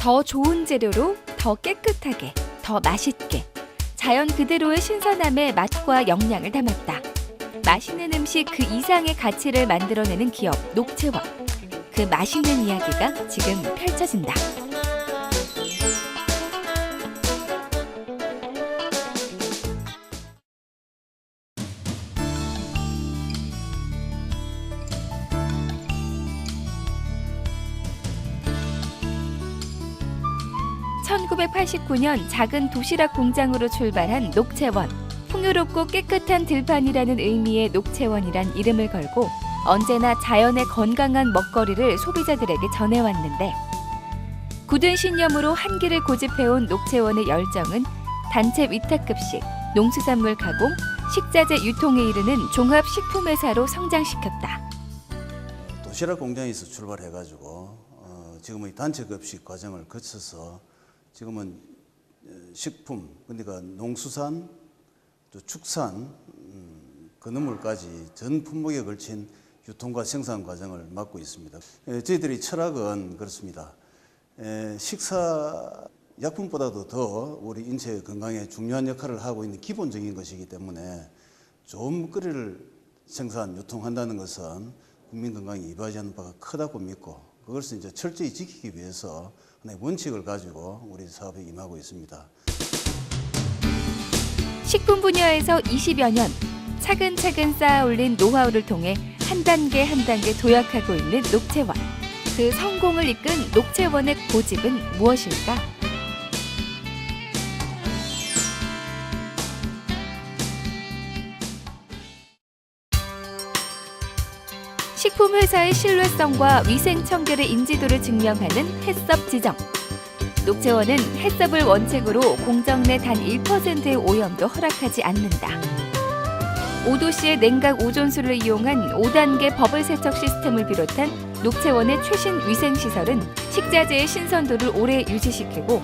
더 좋은 재료로 더 깨끗하게, 더 맛있게. 자연 그대로의 신선함에 맛과 영양을 담았다. 맛있는 음식 그 이상의 가치를 만들어내는 기업 녹채원. 그 맛있는 이야기가 지금 펼쳐진다. (1989년) 작은 도시락 공장으로 출발한 녹채원 풍요롭고 깨끗한 들판이라는 의미의 녹채원이란 이름을 걸고 언제나 자연의 건강한 먹거리를 소비자들에게 전해왔는데 굳은 신념으로 한기를 고집해온 녹채원의 열정은 단체 위탁급식, 농수산물 가공, 식자재 유통에 이르는 종합식품회사로 성장시켰다. 도시락 공장에서 출발해가지고 어, 지금은 단체 급식 과정을 거쳐서 지금은 어, 식품 그러니까 농수산 또 축산 음, 건어물까지 전 품목에 걸친 유통과 생산 과정을 맡고 있습니다. 에, 저희들이 철학은 그렇습니다. 에, 식사 약품보다도 더 우리 인체 건강에 중요한 역할을 하고 있는 기본적인 것이기 때문에 좋은 먹거리를 생산 유통한다는 것은 국민 건강에 이바지하는 바가 크다고 믿고 그것을 이제 철저히 지키기 위해서 하나의 원칙을 가지고 우리 사업에 임하고 있습니다. 식품 분야에서 20여 년 차근차근 쌓아 올린 노하우를 통해 한 단계 한 단계 도약하고 있는 녹채원. 그 성공을 이끈 녹채원의 고집은 무엇일까? 식품 회사의 신뢰성과 위생 청결의 인지도를 증명하는 햇섭 지정. 녹채원은 햇섭을 원칙으로 공정 내 단 1%의 오염도 허락하지 않는다. 5도씨의 냉각 오존수를 이용한 5단계 버블 세척 시스템을 비롯한 녹채원의 최신 위생 시설은 식자재의 신선도를 오래 유지시키고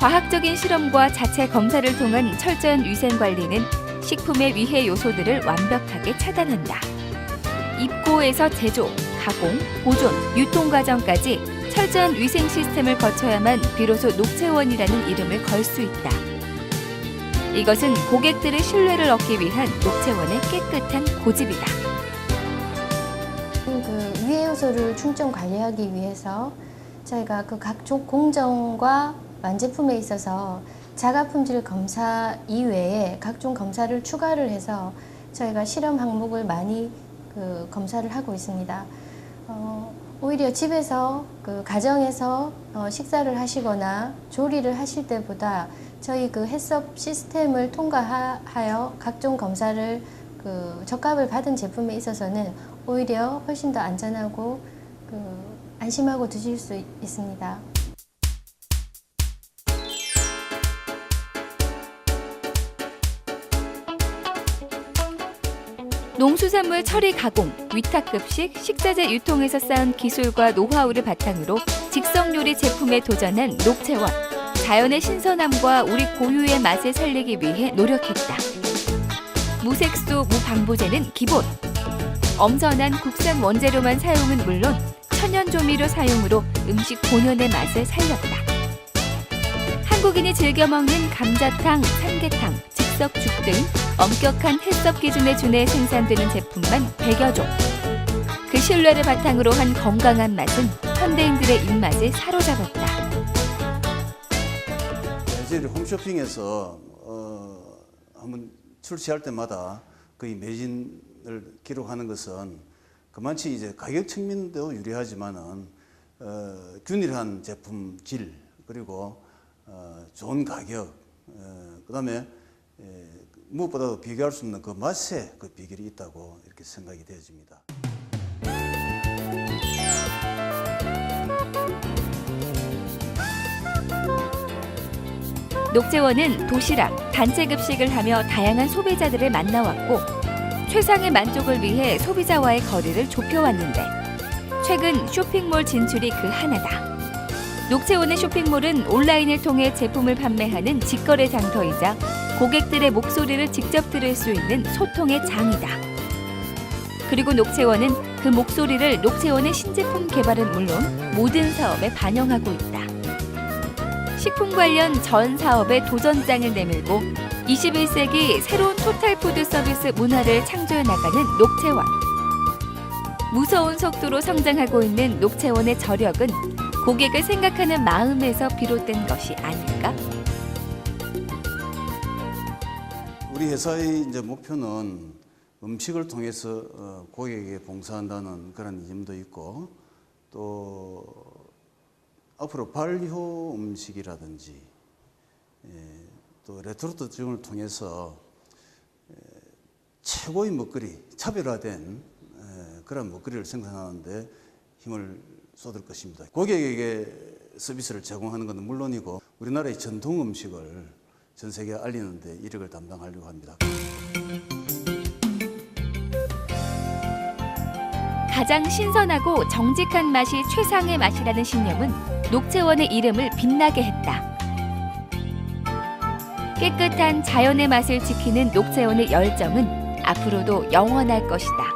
과학적인 실험과 자체 검사를 통한 철저한 위생 관리는 식품의 위해 요소들을 완벽하게 차단한다. 입고에서 제조, 가공, 보존, 유통 과정까지 철저한 위생 시스템을 거쳐야만 비로소 녹채원이라는 이름을 걸 수 있다. 이것은 고객들의 신뢰를 얻기 위한 녹채원의 깨끗한 고집이다. 그 위해 요소를 충점 관리하기 위해서 저희가 그 각종 공정과 완제품에 있어서 자가 품질 검사 이외에 각종 검사를 추가를 해서 저희가 실험 항목을 많이 그 검사를 하고 있습니다. 어, 오히려 집에서 그 가정에서 어, 식사를 하시거나 조리를 하실 때보다 저희 그 햇섭 시스템을 통과하여 각종 검사를 그 적합을 받은 제품에 있어서는 오히려 훨씬 더 안전하고 그 안심하고 드실 수 있- 있습니다. 농수산물 처리 가공, 위탁급식, 식자재 유통에서 쌓은 기술과 노하우를 바탕으로 직성 요리 제품에 도전한 녹채원. 자연의 신선함과 우리 고유의 맛을 살리기 위해 노력했다. 무색소, 무방부제는 기본. 엄선한 국산 원재료만 사용은 물론 천연 조미료 사용으로 음식 본연의 맛을 살렸다. 한국인이 즐겨 먹는 감자탕, 삼계탕, 즉석죽 등 엄격한 햇섭 기준에 준해 생산되는 제품만 100여 종. 그 신뢰를 바탕으로 한 건강한 맛은 현대인들의 입맛을 사로잡았다. 네, 저희들이 홈쇼핑에서 어, 한번 출시할 때마다 거의 매진을 기록하는 것은 그만치 이제 가격 측면도 유리하지만은 어, 균일한 제품 질 그리고 어, 좋은 가격 어, 그다음에 에, 무엇보다도 비교할 수 없는 그 맛에 그 비결이 있다고 이렇게 생각이 되어집니다. 녹재원은 도시락, 단체 급식을 하며 다양한 소비자들을 만나왔고 최상의 만족을 위해 소비자와의 거리를 좁혀왔는데 최근 쇼핑몰 진출이 그 하나다. 녹채원의 쇼핑몰은 온라인을 통해 제품을 판매하는 직거래 장터이자 고객들의 목소리를 직접 들을 수 있는 소통의 장이다. 그리고 녹채원은 그 목소리를 녹채원의 신제품 개발은 물론 모든 사업에 반영하고 있다. 식품 관련 전 사업에 도전장을 내밀고 21세기 새로운 토탈푸드 서비스 문화를 창조해 나가는 녹채원. 무서운 속도로 성장하고 있는 녹채원의 저력은 고객을 생각하는 마음에서 비롯된 것이 아닐까? 우리 회사의 이제 목표는 음식을 통해서 어, 고객에게 봉사한다는 그런 이점도 있고 또 앞으로 발효 음식이라든지 예, 또 레토르트 등을 통해서 에, 최고의 먹거리, 차별화된 에, 그런 먹거리를 생산하는데 힘을 쏟을 것입니다. 고객에게 서비스를 제공하는 것은 물론이고 우리나라의 전통 음식을 전 세계에 알리는 데 이력을 담당하려고 합니다. 가장 신선하고 정직한 맛이 최상의 맛이라는 신념은 녹채원의 이름을 빛나게 했다. 깨끗한 자연의 맛을 지키는 녹채원의 열정은 앞으로도 영원할 것이다.